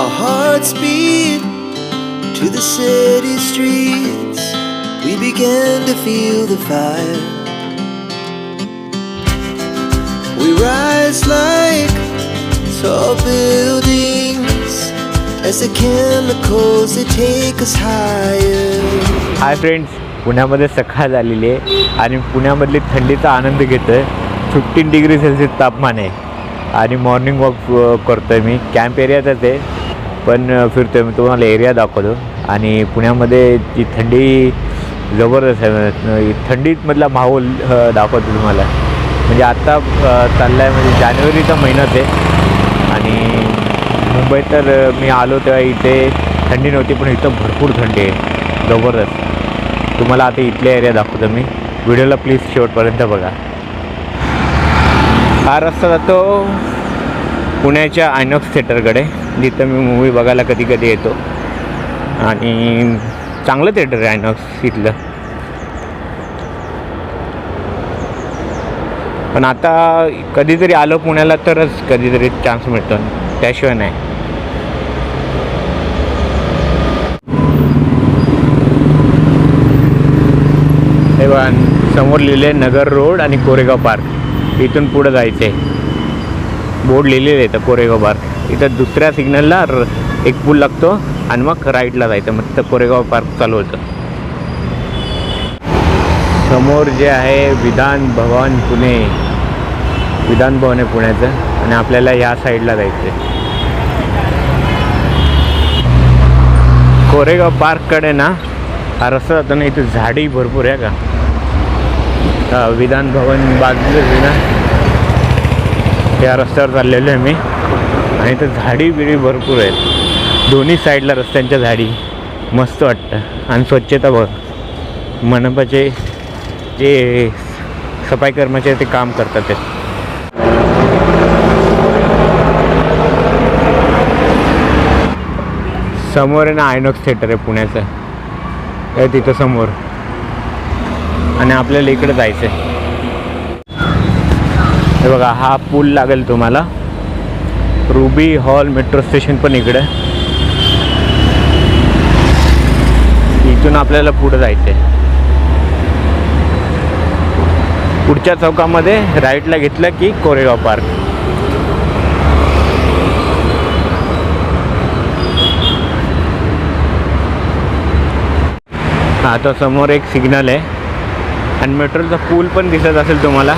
Our hearts beat to the city streets. We began to feel the fire. We rise like tall buildings as the chemicals they take us higher. Hi friends पुण्यामध्ये सकाळ झालेली आहे आणि पुण्यामधली थंडीचा आनंद घेतो आहे fifteen degree Celsius तापमान आहे आणि मॉर्निंग वॉक करतो आहे मी कॅम्प एरियातच आहे पण फिरतो आहे मी तुम्हाला एरिया दाखवतो आणि पुण्यामध्ये जी थंडी जबरदस्त आहे थंडीमधला माहोल दाखवतो तुम्हाला. म्हणजे आत्ता चालला आहे म्हणजे जानेवारीचा महिनाच आहे. आणि मुंबईत तर मी आलो तेव्हा इथे थंडी नव्हती पण इथं भरपूर थंडी आहे. जबरदस्त. तुम्हाला आता इथल्या एरिया दाखवतो मी. व्हिडिओला प्लीज शेवटपर्यंत बघा. हा रस्ता जातो. पुण्याच्या आयनॉक्स थिएटरकडे जिथं मी मूवी बघायला कधी कधी येतो. आणि चांगलं थिएटर आहे आयनॉक्स इथलं. पण आता कधीतरी आलो पुण्याला तरच कधीतरी चान्स मिळतो. त्याशिवाय नाही. हे समोर लिहिले नगर रोड आणि कोरेगाव पार्क. इथून पुढं जायचं आहे बोर्ड लिहिलेलं आहे कोरेगाव पार्क इथं दुसऱ्या सिग्नलला एक पूल लागतो आणि मग राईटला जायचं. मग तिथं कोरेगाव पार्क चालू होतं. समोर जे आहे विधान भवन पुणे. विधान भवन आहे पुण्याचं आणि आपल्याला ह्या साईडला जायचं आहे कोरेगाव पार्ककडे ना हा रस्ता जातो ना इथे झाडी भरपूर आहे का? विधान भवन बाजूला आहे ना. या रस्त्यावर चाललेलो आहे मी. आणि इथं झाडी बिडी भरपूर आहेत. दोन्ही साईडला रस्त्यांच्या झाडी. मस्त वाटतं. आणि स्वच्छता बघ. मनपाचे जे सफाई कर्मचारी ते काम करतात ते. समोर आहे ना आयनॉक्स थिएटर आहे पुण्याचं. तिथं समोर. आणि आपल्याला इकडे जायचं आहे हे बघा हा पूल लागेल तुम्हाला. रुबी हॉल मेट्रो स्टेशन पण इकडे. इथून आपल्याला पुढं जायचं आहे पुढच्या चौकामध्ये राईटला घेतलं की कोरेगाव पार्क. हा आता समोर एक सिग्नल आहे. आणि मेट्रोचा पूल पण दिसत असेल तुम्हाला.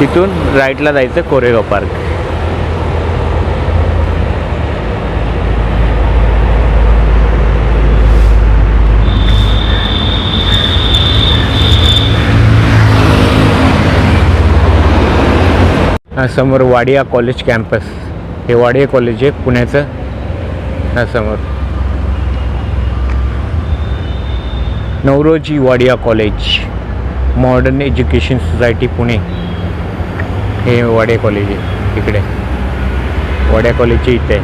तिथून राईटला जायचं कोरेगाव पार्क. हा समोर वाडिया कॉलेज कॅम्पस. हे वाडिया कॉलेज आहे पुण्याचं. हा समोर. Nowrosjee Wadia college modern education society Pune. हे वडे कॉलेज आहे इकडे. वाडिया कॉलेजच्या इथे.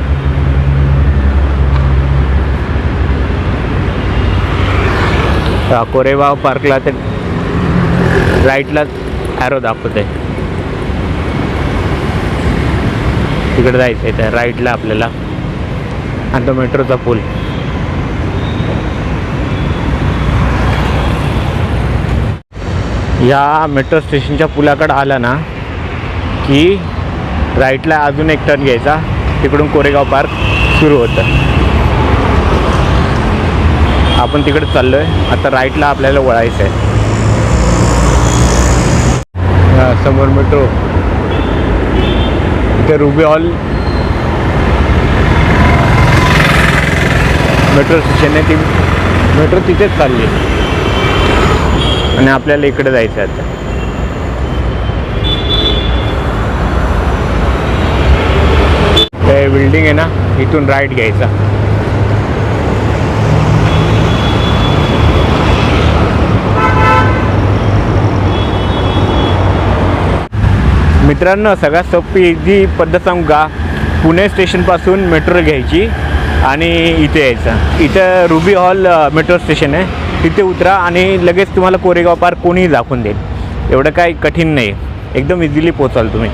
आहे कोरेगाव पार्कला ते राईटला ॲरो दाखवत आहे तिकडे जायचं आहे त्या राईटला आपल्याला. आणि तो मेट्रोचा पूल. या मेट्रो स्टेशनच्या पुलाकडं आला ना की राईटला अजून एक टर्न घ्यायचा. तिकडून कोरेगाव पार्क सुरू होतं. आपण तिकडे चाललो आहे आता राईटला आपल्याला वळायचं आहे. समोर मेट्रो इथे रुबी हॉल मेट्रो स्टेशन आहे ती. मेट्रो तिथेच चालली. आणि आपल्याला इकडे जायचं आहे आता. बिल्डिंग आहे ना इथून राईट घ्यायचा. मित्रांनो सगळ्यात सोपी जी पद्धत सांगू का? पुणे स्टेशनपासून मेट्रो घ्यायची आणि इथे यायचं. इथं रुबी हॉल मेट्रो स्टेशन आहे. तिथे उतरा आणि लगेच तुम्हाला कोरेगाव पार्क कोणीही दाखवून देईल. एवढं काही कठीण नाही. एकदम इझिली पोचाल तुम्ही.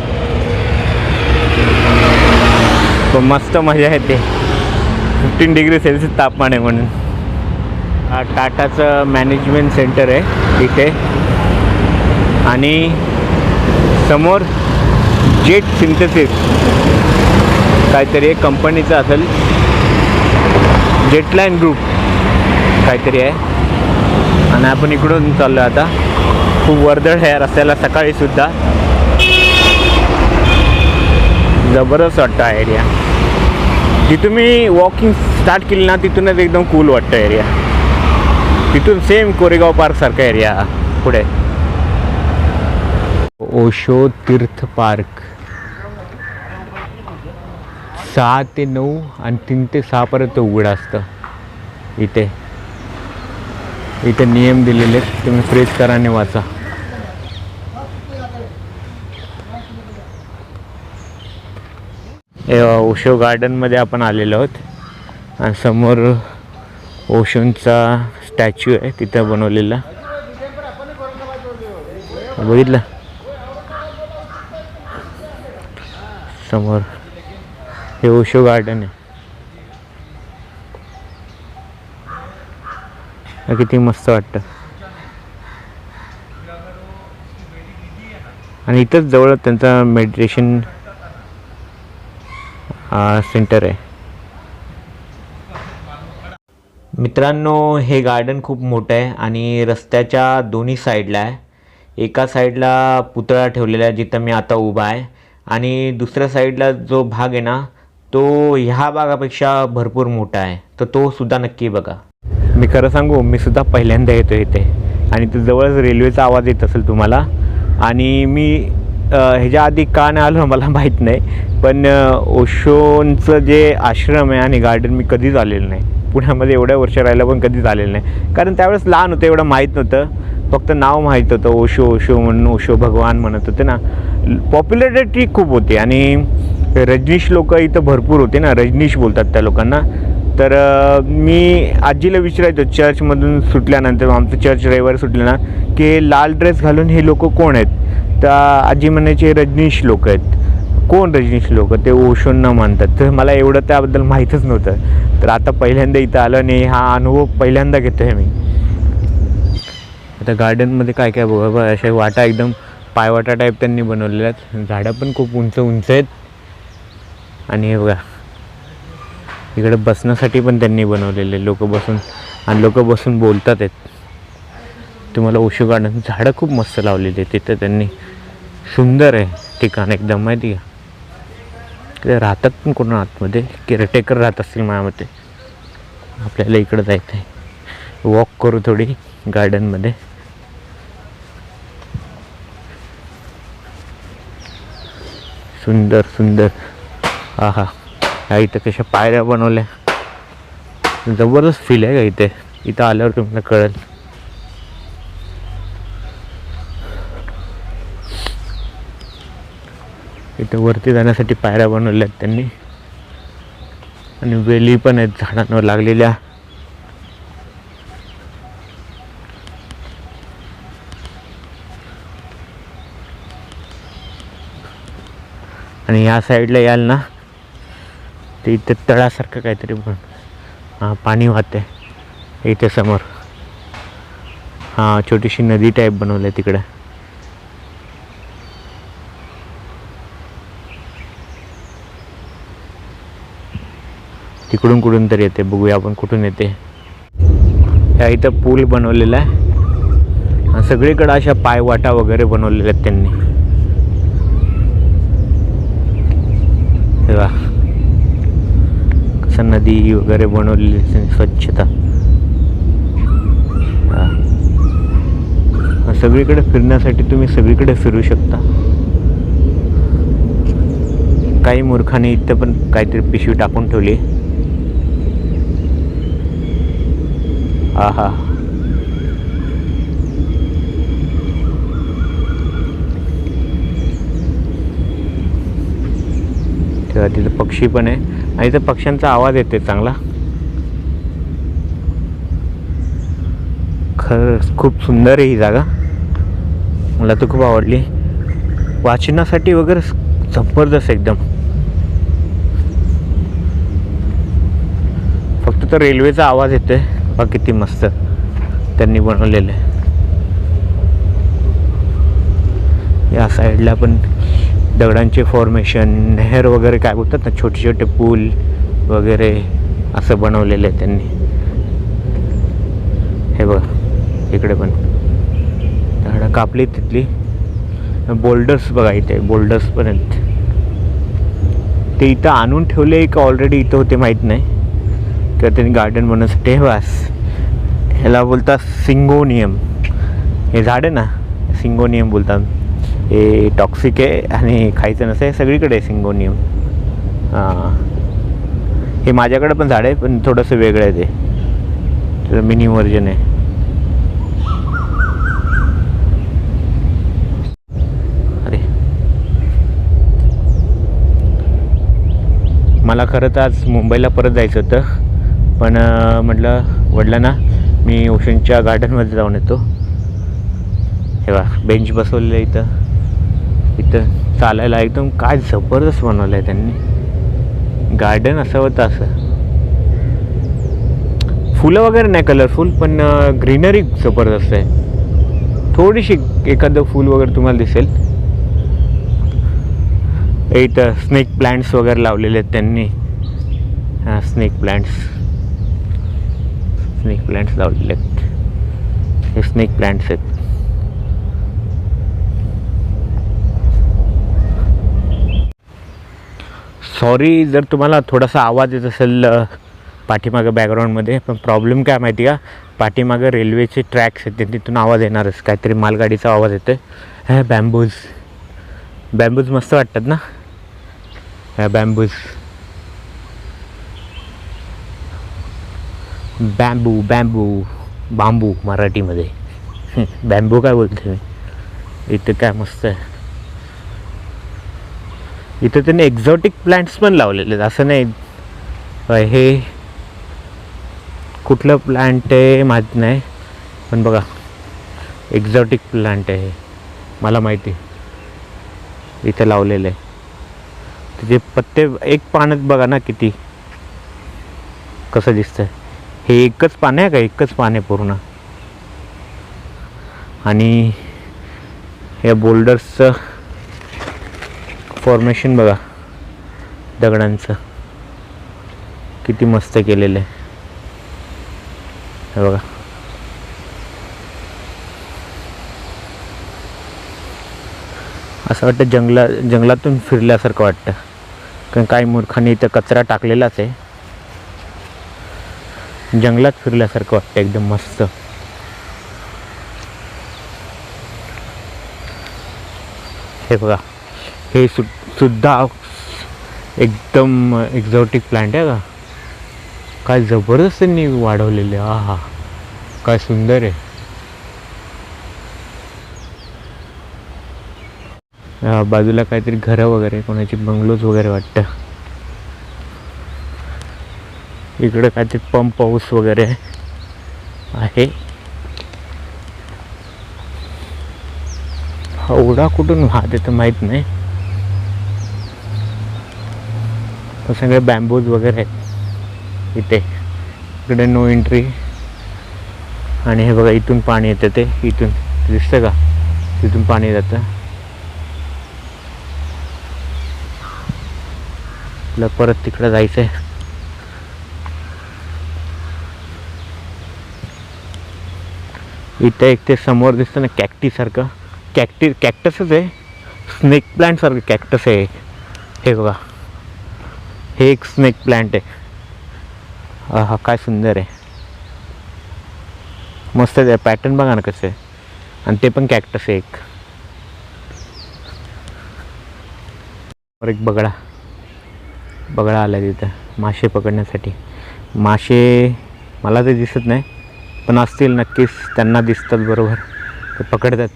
पण मस्त मजा येते फिफ्टीन डिग्री सेल्सिअस तापमान आहे म्हणून. हा टाटाचं मॅनेजमेंट सेंटर आहे इथे. आणि समोर जेट सिंथेसिस काहीतरी एक कंपनीचं असेल. जेटलाईन ग्रुप काहीतरी आहे. आणि आपण इकडून चाललो आता. खूप वर्दळ आहे रस्त्याला सकाळीसुद्धा सुद्धा जबरदस्त वाटतं एरिया जिथून मी वॉकिंग स्टार्ट केली ना तिथूनच एकदम कूल वाटतं एरिया तिथून सेम कोरेगाव पार्कसारखा एरिया पुढे. ओशो तीर्थ पार्क. सहा ते नऊ आणि तीन ते सहापर्यंत उघडं असतं. इथे. इथे नियम दिलेले आहेत. तुम्ही फ्रेश कराने वाचा. ओशो गार्डनमध्ये आपण आलेलो आहोत. आणि समोर ओशोंचा स्टॅच्यू आहे तिथं बनवलेला. बघितलं? समोर. हे ओशो गार्डन आहे. किती मस्त वाटतं. आणि इथंच जवळ त्यांचा मेडिटेशन सेंटर आहे. मित्रांनो हे गार्डन खूप मोठं आहे आणि रस्त्याच्या दोन्ही साईडला आहे. एका साईडला पुतळा ठेवलेला आहे जिथं मी आता उभा आहे आणि दुसऱ्या साईडला जो भाग आहे ना तो ह्या भागापेक्षा भरपूर मोठा आहे. तर तो सुद्धा नक्की बघा. मी खरं सांगू मी सुद्धा पहिल्यांदा येतो इथे आणि तो जवळच रेल्वेचा आवाज येत असेल तुम्हाला. आणि मी ह्याच्या आधी का नाही आलो मला माहीत नाही. पण ओशोंचं जे आश्रम आहे आणि गार्डन मी कधीच आलेलं नाही. पुण्यामध्ये एवढ्या वर्ष राहिलं पण कधीच आलेलं नाही. कारण त्यावेळेस लहान होतं एवढं माहीत नव्हतं. फक्त नाव माहीत होतं ओशो ओशो म्हणून ओशो भगवान म्हणत होते ना. पॉप्युलॅरिटी खूप होती आणि रजनीश लोक इथं भरपूर होते ना. रजनीश बोलतात त्या लोकांना. तर मी आजीला विचारायचो चर्चमधून सुटल्यानंतर आमचं चर्च रविवारी सुटलं ना की लाल ड्रेस घालून हे लोक कोण आहेत? त्या आजी म्हणायचे रजनीश लोक आहेत. कोण रजनीश लोक? ते ओशोंना मानतात. तर मला एवढं त्याबद्दल माहीतच नव्हतं. तर आता पहिल्यांदा इथं आलं आणि हा अनुभव पहिल्यांदा घेतो आहे मी. आता गार्डनमध्ये काय काय बघा बघा अशा वाटा एकदम पायवाटा टाईप त्यांनी बनवलेल्या आहेत. झाडं पण खूप उंच उंच आहेत. आणि हे बघा. इकडे बसण्यासाठी पण त्यांनी बनवलेले लोक बसून आणि लोक बसून बोलतात आहेत. तुम्हाला ओशो गार्डन झाडं खूप मस्त लावलेली आहेत तिथं त्यांनी. सुंदर आहे ठिकाण एकदम माहिती का? तिथे राहतात पण कोण आतमध्ये केअरटेकर राहत असतील माझ्या मते आपल्याला इकडं जायचं आहे वॉक करू थोडी गार्डनमध्ये सुंदर सुंदर. हा हा इथं कशा पायऱ्या बनवल्या. जबरदस्त फील आहे का इथे? इथं आल्यावर तुम्हाला कळेल. इथं वरती जाण्यासाठी पायऱ्या बनवल्या आहेत त्यांनी. आणि वेली पण आहेत झाडांवर लागलेल्या. आणि या साईडला याल ना ते इथे तळासारखं काहीतरी पण हां पाणी वाहते इथे समोर. हां छोटीशी नदी टाईप बनवली आहे तिकडे. इकडून कुठून तरी येते. बघूया आपण कुठून येते. ह्या इथं पूल बनवलेला आहे. सगळीकडं अशा पायवाटा वगैरे बनवलेल्या आहेत त्यांनी. कसं नदी वगैरे बनवलेली स्वच्छता. सगळीकडे फिरण्यासाठी तुम्ही सगळीकडे फिरू शकता. काही मूर्खाने इथं पण काहीतरी पिशवी टाकून ठेवली. हा हा तेव्हा तिथं पक्षी पण आहे. आणि इथं पक्ष्यांचा आवाज येते चांगला. खरंच खूप सुंदर आहे ही जागा. मला तर खूप आवडली. वाचनासाठी वगैरे जबरदस्त एकदम. फक्त तर रेल्वेचा आवाज येतोय. हा किती मस्त त्यांनी बनवलेलं आहे. या साईडला पण दगडांचे फॉर्मेशन नहर वगैरे काय बोलतात ना छोटे छोटे पूल वगैरे असं बनवलेलं आहे त्यांनी. हे बघा इकडे पण. झाडं कापली तिथली. बोल्डर्स बघा इथे बोल्डर्स पण आहेत ते इथं आणून ठेवले का ऑलरेडी इथं होते माहीत नाही. तर त्यांनी गार्डन बनवण्यासाठी हे वास ह्याला बोलतात सिंगोनियम. हे झाड आहे ना सिंगोनियम बोलतात. हे टॉक्सिक आहे आणि खायचं नसं हे सगळीकडे आहे सिंगोनियम. हां. हे माझ्याकडे पण झाड आहे पण थोडंसं वेगळं आहे ते. मिनी व्हर्जन आहे. अरे. मला खरं तर आज मुंबईला परत जायचं होतं. पण म्हटलं वडिलांना मी ओशनच्या गार्डनमध्ये जाऊन येतो. हे बा बेंच बसवलेलं आहे इथं. इथं चालायला एकदम काय जबरदस्त बनवलं आहे त्यांनी. गार्डन असं होतं असं. फुलं वगैरे नाही कलरफुल पण ग्रीनरी जबरदस्त आहे. थोडीशी एखादं फूल वगैरे तुम्हाला दिसेल. इथं स्नेक प्लांट्स वगैरे लावलेले आहेत त्यांनी. हां स्नेक प्लांट्स स्नेक प्लांट्स लावलेले आहेत हे स्नेक प्लांट्स आहेत सॉरी जर तुम्हाला थोडासा आवाज येत असेल पाठीमागं बॅकग्राऊंडमध्ये पण प्रॉब्लेम काय माहिती का? पाठीमागं रेल्वेचे ट्रॅक्स आहेत तिथून आवाज येणारच. काहीतरी मालगाडीचा आवाज येतो आहे बॅम्बूज बॅम्बूज मस्त वाटतात ना? ह्या बॅम्बूज बॅम्बू बॅम्बू बांबू मराठीमध्ये. बॅम्बू काय बोलते मी? इथं काय मस्त आहे. इथं त्यांनी एक्झॉटिक प्लांट्स पण लावलेले आहेत. असं नाही. हे कुठलं प्लांट आहे माहीत नाही. पण बघा एक्झॉटिक प्लांट आहे हे. मला माहिती इथं लावलेलं आहे. त्याचे पत्ते एक पानच बघा ना किती. कसं दिसतंय. हे एकच पान आहे का? एकच पान आहे पूर्ण. आणि या बोल्डर्सचं फॉर्मेशन बघा. दगडांचं. किती मस्त केलेलं आहे. हे बघा. असं वाटतं जंगला जंगलातून फिरल्यासारखं वाटतं. कारण काही मूर्खांनी इथं कचरा टाकलेलाच आहे. जंगलात फिरल्यासारखं वाटतं एकदम मस्त. हे बघा हे सु सुद्धा एकदम एक्झॉटिक प्लांट आहे का काय जबरदस्त त्यांनी वाढवलेले हा हा काय सुंदर आहे. बाजूला काहीतरी घरं वगैरे कोणाची बंगलोज वगैरे वाटतं. इकडे काहीतरी पंप हाऊस वगैरे आहे. हावडा कुठून? वाहते तर माहीत नाही. सगळे बॅम्बूज वगैरे आहेत. इथे. इकडे नो एंट्री आणि हे बघा इथून पाणी येतं ते. इथून. दिसतं का? तिथून पाणी जातं. आपलं परत तिकडं जायचं आहे इथं एक ते समोर दिसतं ना कॅक्टीसारखं कॅक्टी कॅक्टसच आहे. स्नेक प्लांटसारखं कॅक्टस आहे हे. बघा. हे एक स्नेक प्लांट आहे. हा काय सुंदर आहे. मस्त आहे. पॅटर्न बघा ना कसं. आहे आणि ते पण कॅक्टस आहे एक. वर एक बगडा बगडा आला तिथं. मासे पकडण्यासाठी. मासे मला ते दिसत नाही. पण असतील नक्कीच त्यांना दिसतात बरोबर. ते पकडतात.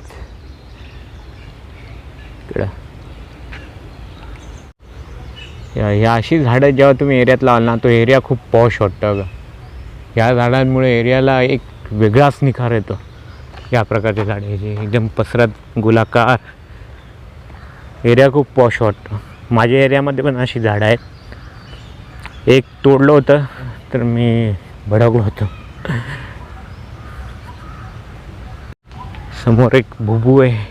इकडं. या ह्या अशी झाडं जेव्हा तुम्ही एरियात लावाल ना तो एरिया खूप पॉश वाटतं अगं. ह्या झाडांमुळे एरियाला एक वेगळाच निखार येतो. या प्रकारचे झाडे जे एकदम पसरत गोलाकार. एरिया खूप पॉश वाटतो. माझ्या एरियामध्ये पण अशी झाडं आहेत. एक तोडलं होतं तर मी भडकलो होतो. समोर एक भुबू आहे.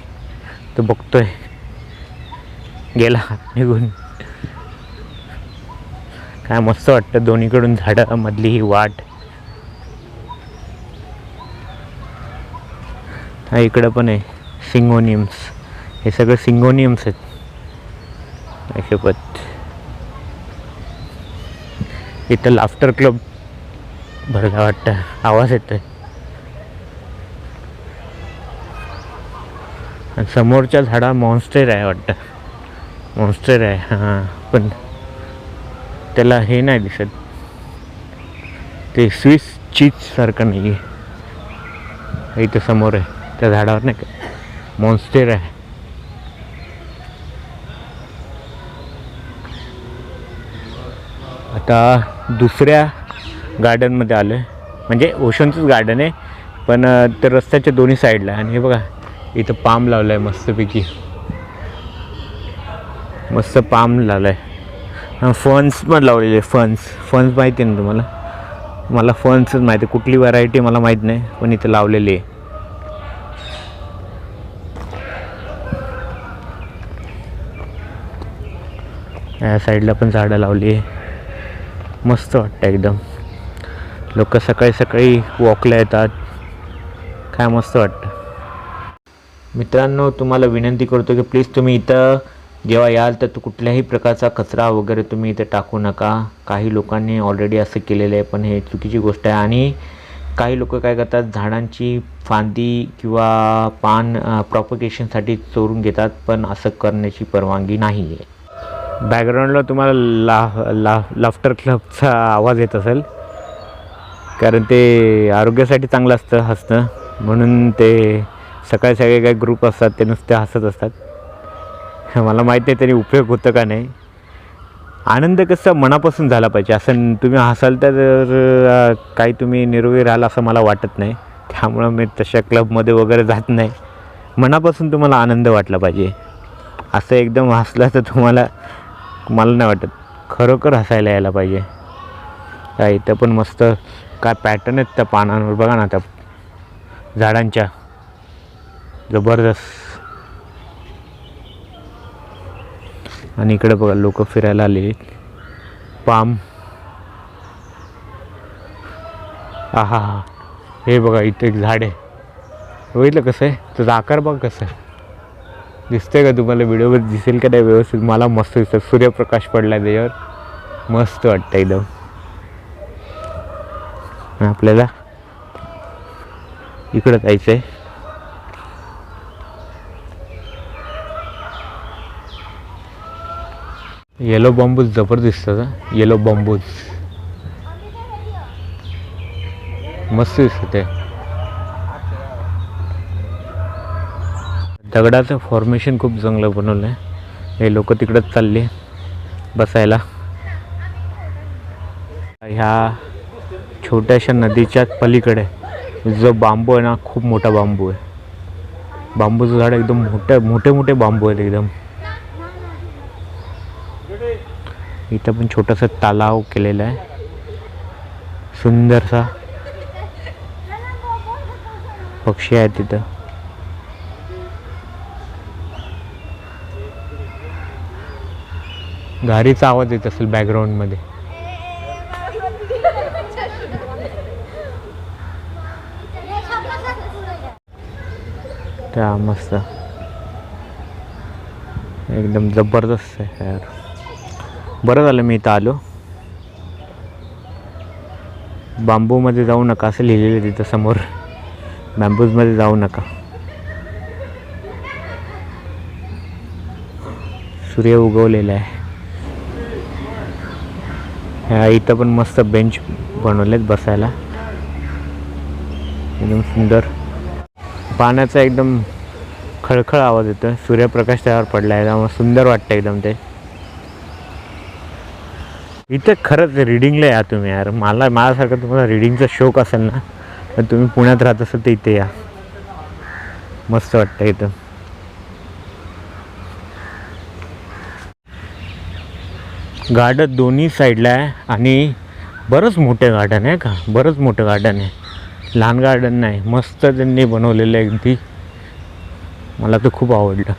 तो बघतोय. गेला निघून. काय मस्त वाटतं दोन्हीकडून झाडामधली ही वाट. हा इकडं पण आहे. सिंगोनियम्स. हे सगळं सिंगोनियम्स आहेत. शपथ इथं लाफ्टर क्लब भरला वाटतं. आवाज येतोय. आणि समोरच्या झाडा मॉन्स्टर आहे वाटतं. मॉन्स्टर आहे हां. पण त्याला हे नाही दिसत. ते स्विस चीजसारखं नाही आहे इथं समोर आहे. त्या झाडावर नाही का? मॉन्स्टर आहे. आता दुसऱ्या गार्डनमध्ये आलं आहे म्हणजे ओशनचंच गार्डन आहे पण अं, ते रस्त्याच्या दोन्ही साईडला आहे. आणि हे बघा इथं पाम लावलं आहे मस्तपैकी. मस्त पाम लावलं आहे फन्स पण लावलेले फन्स फन्स माहिती आहे ना तुम्हाला? मला फन्सच माहिती आहे. कुठली व्हरायटी मला माहीत नाही पण इथं लावलेली आहे. या साईडला पण झाडं लावली आहे. मस्त वाटतं एकदम. लोक सकाळी सकाळी वॉकला येतात. काय मस्त वाटतं. मित्रांनो तुम्हाला विनंती करतो की प्लीज तुम्ही इथं जेव्हा याल तर तू कुठल्याही प्रकारचा कचरा वगैरे तुम्ही इथं टाकू नका. काही लोकांनी ऑलरेडी असं केलेलं आहे पण हे चुकीची गोष्ट आहे. आणि काही लोक काय करतात झाडांची फांदी किंवा पान प्रॉपगेशनसाठी चोरून घेतात पण असं करण्याची परवानगी नाही आहे बॅकग्राऊंडला तुम्हाला ला ला लाफ्टर क्लबचा आवाज येत असेल. कारण ते आरोग्यासाठी चांगलं असतं हसणं. म्हणून ते सकाळी सकाळी काही ग्रुप असतात ते नुसते हसत असतात. मला माहीत नाही त्याने उपयोग होतं का नाही. आनंद कसा मनापासून झाला पाहिजे. असं तुम्ही हसाल तर काही तुम्ही निरोगी राहाल असं मला वाटत नाही. त्यामुळं मी तशा क्लबमध्ये वगैरे जात नाही. मनापासून तुम्हाला आनंद वाटला पाहिजे. असं एकदम हसलं तर तुम्हाला मला नाही वाटत. खरोखर हसायला यायला पाहिजे. काय इथं पण मस्त काय पॅटर्न आहेत त्या पानांवर. बघा ना त्या झाडांच्या. जबरदस्त. आणि इकडे बघा लोक फिरायला आले पाम. आहा हा. हे बघा इथे एक झाड आहे. बघितलं कसं आहे? त्याचा आकार बघ कसं. आहे दिसतंय का तुम्हाला? व्हिडिओवर दिसेल का नाही व्यवस्थित? मला मस्त दिसतं सूर्यप्रकाश पडला त्याच्यावर. मस्त वाटतं एकदम. आपल्याला इकडं जायचं आहे येलो बॉम्बूज जबरदस्त येलो बॉम्बूज मस्त दिसत ते दगडाचं फॉर्मेशन खूप चांगलं बनवलं आहे हे लोक तिकडंच चालले बसायला. ह्या छोट्याशा नदीच्या पलीकडे जो बांबू आहे ना खूप मोठा बांबू आहे. बांबूचं झाड एकदम मोठे मोठे मोठे बांबू आहेत एकदम. इथं पण छोटासा तलाव केलेला आहे. सुंदरसा पक्षी आहेत तिथं. गाडीचा आवाज येत असेल बॅकग्राऊंडमध्ये त्या मस्त. एकदम जबरदस्त आहे यार. बरं झालं मी इथं आलो. बांबूमध्ये जाऊ नका असं लिहिलेलं आहे तिथं समोर. बॅम्बूजमध्ये जाऊ नका. सूर्य उगवलेला आहे. ह्या इथं पण मस्त बेंच बनवलेत बसायला. एकदम सुंदर. पाण्याचा एकदम खळखळ आवाज येतो सूर्यप्रकाश त्यावर पडला आहे त्यामुळे सुंदर वाटतं एकदम ते. इथं खरंच रिडिंगला या तुम्ही यार. मला माझ्यासारखं तुम्हाला रिडिंगचा शौक असेल ना तर तुम्ही पुण्यात राहत असाल तर इथे या. मस्त वाटतं इथं. गार्डन दोन्ही साईडला आहे आणि बरंच मोठं गार्डन आहे का? बरंच मोठं गार्डन आहे. लहान गार्डन नाही. मस्त त्यांनी बनवलेलं आहे अगदी. मला तर खूप आवडलं.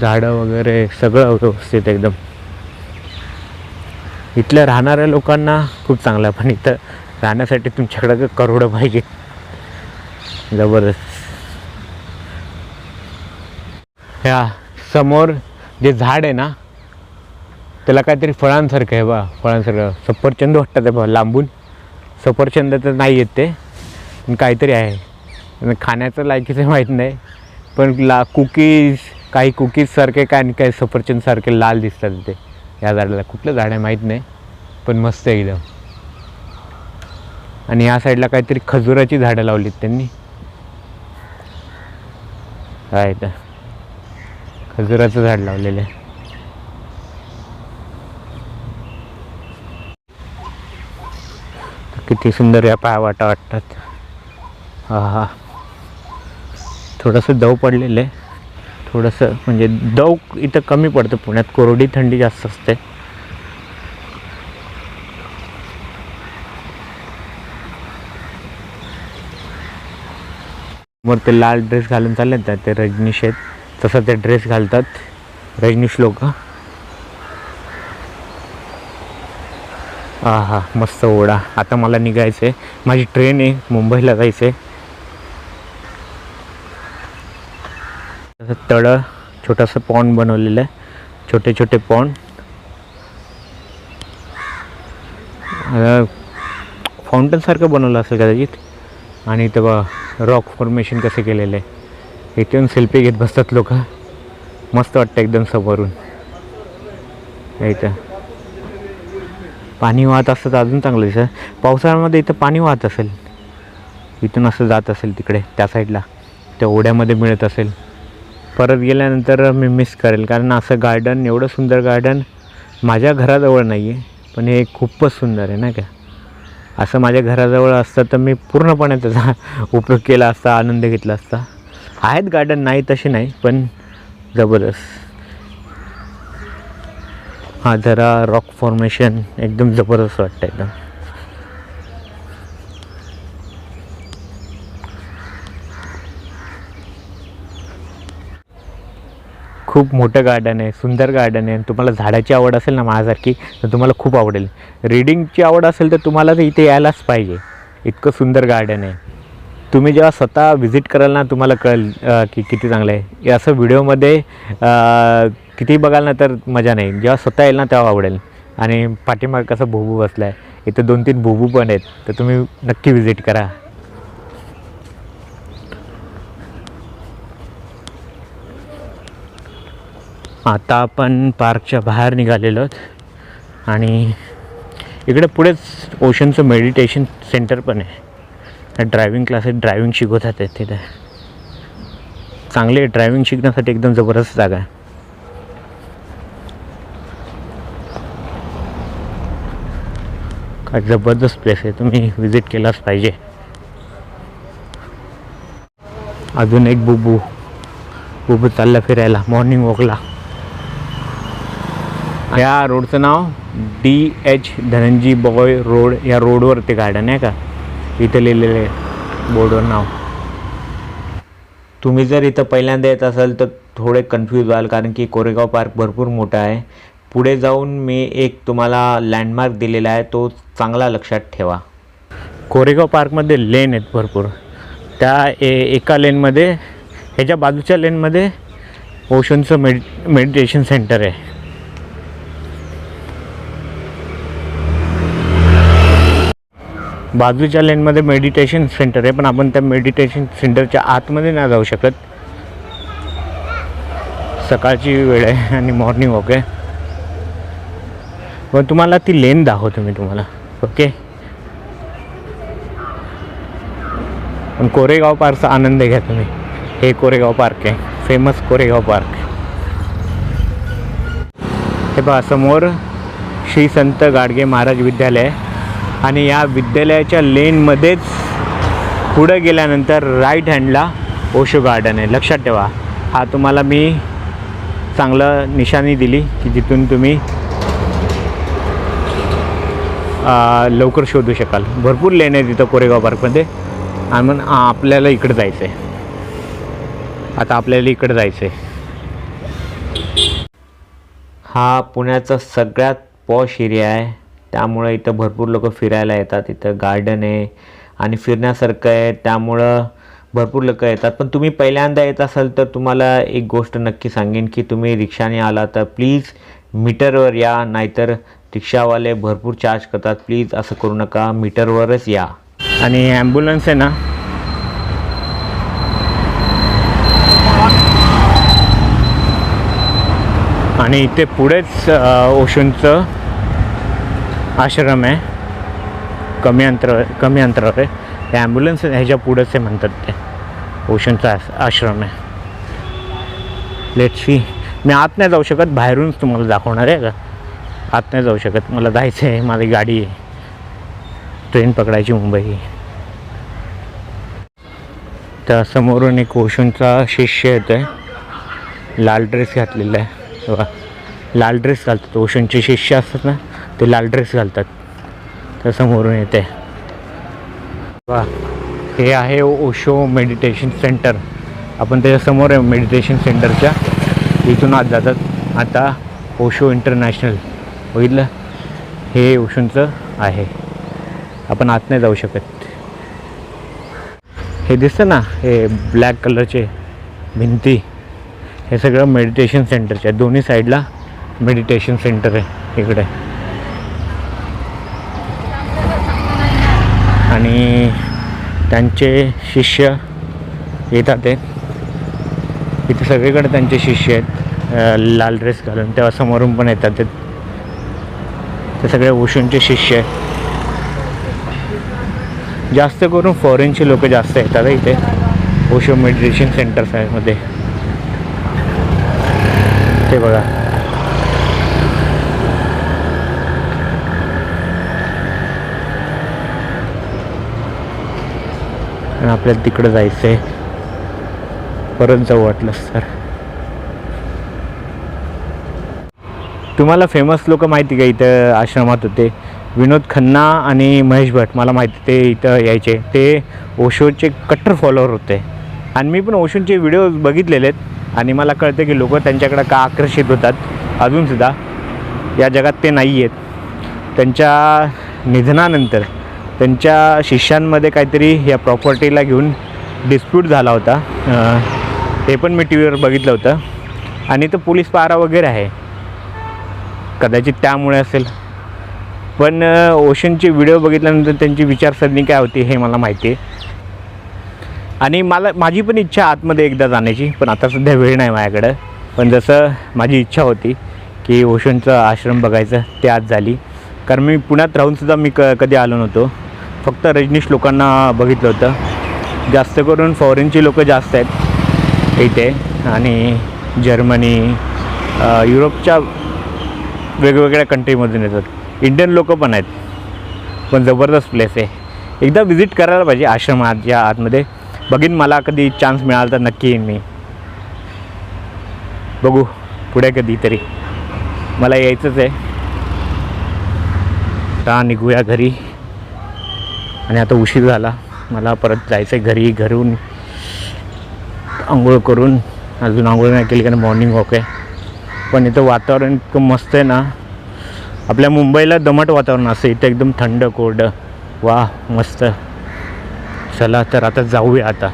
झाडं वगैरे सगळं व्यवस्थित एकदम. इथल्या राहणाऱ्या लोकांना खूप चांगलं आहे पण इथं राहण्यासाठी तुमच्याकडं करोडं पाहिजे. जबरदस्त. ह्या समोर जे झाड आहे ना त्याला काहीतरी फळांसारखं आहे बा फळांसारखं. सफरचंद वाटतात आहे बा लांबून. सफरचंद तर नाही येत ते पण काहीतरी आहे. खाण्याचं लायकीचं माहीत नाही पण ला कुकीज काही कुकीजसारखे काय आणि काही सफरचंदसारखे लाल दिसतात ते. या झाडाला कुठलं झाड आहे माहीत नाही पण मस्त आहे एकदम. आणि या साईडला काहीतरी खजुराची झाडं लावलीत त्यांनी. काय तर. खजुराचं झाड लावलेलं आहे. किती सुंदर या पाया वाटा वाटतात. हा हा थोडंसं दव पडलेलं आहे. थोडंसं म्हणजे दव इथं कमी पडतं. पुण्यात कोरडी थंडी जास्त असते. मग ते लाल ड्रेस घालून चालले ना ते रजनीश आहेत. तसं ते ड्रेस घालतात. रजनीश लोक. हा हा मस्त ओढा. आता मला निघायचं आहे माझी ट्रेन आहे. मुंबईला जायचं आहे तळं छोटंसं पॉन्ड बनवलेलं आहे. छोटे छोटे पॉन्ड फाउंटनसारखं बनवलं असेल कदाचित. आणि तेव्हा रॉक फॉर्मेशन कसं केलेलं आहे. इथून सेल्फी घेत बसतात लोक. मस्त वाटतं एकदम समोरून. इथं. पाणी वाहत असतं तर अजून चांगलं दिसतं. पावसाळ्यामध्ये इथं पाणी वाहत असेल. इथून असं जात असेल तिकडे त्या साईडला त्या ओढ्यामध्ये मिळत असेल. परत गेल्यानंतर मी मिस करेल. कारण असं गार्डन एवढं सुंदर गार्डन माझ्या घराजवळ नाही आहे पण हे खूपच सुंदर आहे ना का? असं माझ्या घराजवळ असतं तर मी पूर्णपणे त्याचा उपयोग केला असता आनंद घेतला असता. आहेत गार्डन नाही तसे नाही पण जबरदस्त. हा जरा रॉक फॉर्मेशन एकदम जबरदस्त वाटतं एकदम. खूप मोठं गार्डन आहे सुंदर गार्डन आहे. तुम्हाला झाडाची आवड असेल ना माझ्यासारखी तर तुम्हाला खूप आवडेल. रीडिंगची आवड असेल तर तुम्हाला तर इथे यायलाच पाहिजे. इतकं सुंदर गार्डन आहे. तुम्ही जेव्हा स्वतः व्हिजिट कराल ना तुम्हाला कळेल की किती चांगलं आहे. असं व्हिडिओमध्ये किती बघाल ना तर मजा नाही. जेव्हा स्वतः येईल ना तेव्हा आवडेल. आणि पाठीमाग कसं भुबू बसला आहे इथं दोन तीन भोबू पण आहेत तर तुम्ही नक्की व्हिजिट करा. आता आपण पार्कच्या बाहेर निघालेलो आहोत. आणि इकडे पुढेच ओशनचं मेडिटेशन सेंटर पण आहे. ड्रायव्हिंग क्लासेस ड्रायव्हिंग शिकवतात आहेत तिथे. चांगले ड्रायव्हिंग शिकण्यासाठी एकदम जबरदस्त जागा आहे. काय जबरदस्त प्लेस आहे तुम्ही व्हिजिट केलाच पाहिजे. अजून एक बुबू. बुबू चालला फिरायला मॉर्निंग वॉकला या रोडचं नाव D H Dhunjibhoy road या रोडवर ते गार्डन आहे का? इथं लिहिलेलं आहे बोर्डवर नाव. तुम्ही जर इथं पहिल्यांदा येत असाल तर थोडे कन्फ्यूज व्हाल कारण की कोरेगाव पार्क भरपूर मोठा आहे. पुढे जाऊन मी एक तुम्हाला लँडमार्क दिलेला आहे तो चांगला लक्षात ठेवा. कोरेगाव पार्कमध्ये लेन आहेत भरपूर. त्या ए एका लेनमध्ये ह्याच्या बाजूच्या लेनमध्ये ओशनचं मेड मेडिटेशन सेंटर आहे. बाजूच्या लेनमध्ये मेडिटेशन सेंटर आहे पण आपण त्या मेडिटेशन सेंटरच्या आतमध्ये नाही जाऊ शकत. सकाळची वेळ आहे आणि मॉर्निंग वॉक आहे. पण तुम्हाला ती लेन दाखवतो मी तुम्हाला ओके? पण कोरेगाव पार्कचा आनंद घ्या तुम्ही. हे कोरेगाव पार्क आहे फेमस कोरेगाव पार्क. हे पहा समोर श्री संत गाडगे महाराज विद्यालय आहे. आणि या विद्यालयाच्या लेनमध्येच पुढं गेल्यानंतर राईट हँडला ओशो गार्डन आहे. लक्षात ठेवा हा तुम्हाला मी चांगलं निशाणी दिली की जिथून तुम्ही लवकर शोधू शकाल. भरपूर लेन आहे तिथं कोरेगाव पार्कमध्ये आणि मग आपल्याला इकडं जायचं आहे आता आपल्याला इकडं जायचं आहे हा पुण्याचा सगळ्यात पॉश एरिया आहे. त्यामुळं इथं भरपूर लोक फिरायला येतात. इथं गार्डन आहे आणि फिरण्यासारखं आहे. त्यामुळं भरपूर लोक येतात. पण तुम्ही पहिल्यांदा येत असाल तर तुम्हाला एक गोष्ट नक्की सांगेन की तुम्ही रिक्षाने आला तर प्लीज मीटरवर या नाहीतर रिक्षावाले भरपूर चार्ज करतात. प्लीज असं करू नका. मीटरवरच या. आणि ॲम्ब्युलन्स आहे ना? आणि इथे पुढेच ओशनचं आश्रम आहे कमी अंतरावर कमी अंतरावर आहे ते ॲम्ब्युलन्स ह्याच्या पुढंच आहे म्हणतात ते ओशनचा आश्रम आहे लेट सी मी आत नाही जाऊ शकत बाहेरूनच तुम्हाला दाखवणार आहे का आत नाही जाऊ शकत मला जायचं आहे माझी गाडी आहे ट्रेन पकडायची मुंबई। त्या समोरून एक ओशनचा शिष्य येतो आहे लाल ड्रेस घातलेला आहे बघा लाल ड्रेस घालतात ओशनचे शिष्य असतात ना ते लाल ड्रेस घालतात. त्या समोरून येते. वा हे आहे ओशो मेडिटेशन सेंटर. आपण त्याच्यासमोर आहे मेडिटेशन सेंटरच्या. इथून आत जातात. आता ओशो इंटरनॅशनल. बघितलं? हे ओशोंचं आहे. आपण आत नाही जाऊ शकत. हे दिसतं ना हे ब्लॅक कलरचे भिंती. हे सगळं मेडिटेशन सेंटरचे. आहे दोन्ही साईडला मेडिटेशन सेंटर आहे इकडे. आणि त्यांचे शिष्य येतात ते. इथे सगळीकडे त्यांचे शिष्य आहेत. लाल ड्रेस घालून तेव्हा समोरून पण येतात ते. ते सगळे ओशोंचे शिष्य आहेत. जास्त करून फॉरेनचे लोक जास्त येतात इथे. ओशो मेडिटेशनमध्ये ते बघा. आणि आपल्याला तिकडं जायचं आहे परत जाऊ वाटलंच तर तुम्हाला फेमस लोक माहिती का इथं आश्रमात होते? विनोद खन्ना आणि महेश भट मला माहिती ते इथं यायचे. ते ओशोचे कट्टर फॉलोअर होते. आणि मी पण ओशोचे व्हिडिओ बघितलेले आहेत. आणि मला कळतं की लोक त्यांच्याकडं का आकर्षित होतात. अजूनसुद्धा या जगात ते नाही आहेत त्यांच्या निधनानंतर त्यांच्या शिष्यांमध्ये काहीतरी या प्रॉपर्टीला घेऊन डिस्प्यूट झाला होता. ते पण मी टी व्हीवर बघितलं होतं. आणि तो पोलीस पारा वगैरे आहे. कदाचित त्यामुळे असेल. पण ओशनचे व्हिडिओ बघितल्यानंतर त्यांची विचारसरणी काय होती हे मला माहिती आहे. आणि मला माझी पण इच्छा आतमध्ये एकदा जाण्याची पण आता सध्या वेळ नाही माझ्याकडं. पण जसं माझी इच्छा होती की ओशनचं आश्रम बघायचं ते आज झाली. कारण मी पुण्यात राहूनसुद्धा मी क कधी आलो नव्हतो. फक्त रजनीश लोकांना बघितलं होतं. जास्त करून फॉरेनची लोकं जास्त आहेत इथे. आणि जर्मनी युरोपच्या वेगवेगळ्या कंट्रीमधून येतात. इंडियन लोकं पण आहेत. पण जबरदस्त प्लेस आहे. एकदा विजिट करायला पाहिजे आश्रमाच्या आतमध्ये. बघीन मला कधी चान्स मिळाला तर नक्की येईन मी. बघू पुढे कधीतरी. मला यायचंच आहे. आता निघूया घरी. आणि आता उशीर झाला. मला परत जायचं आहे घरी घरून. आंघोळ करून. अजून आंघोळ नाही केली कारण मॉर्निंग वॉक आहे. पण इथं वातावरण इतकं मस्त आहे ना. आपल्या मुंबईला दमट वातावरण असतं इथं एकदम थंड कोरडं. वा मस्त. चला तर आता जाऊया आता.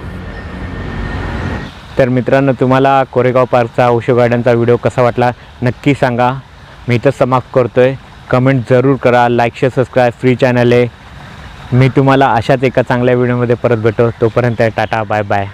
तर मित्रांनो तुम्हाला कोरेगाव पार्कचा औषध गार्डनचा व्हिडिओ कसा वाटला नक्की सांगा. मी इथं समाप्त करतो आहे कमेंट जरूर करा. Like share subscribe free channel आहे. मी तुम्हाला अशाच एका चांगल्या व्हिडिओमध्ये परत भेटतो. तोपर्यंत टाटा बाय बाय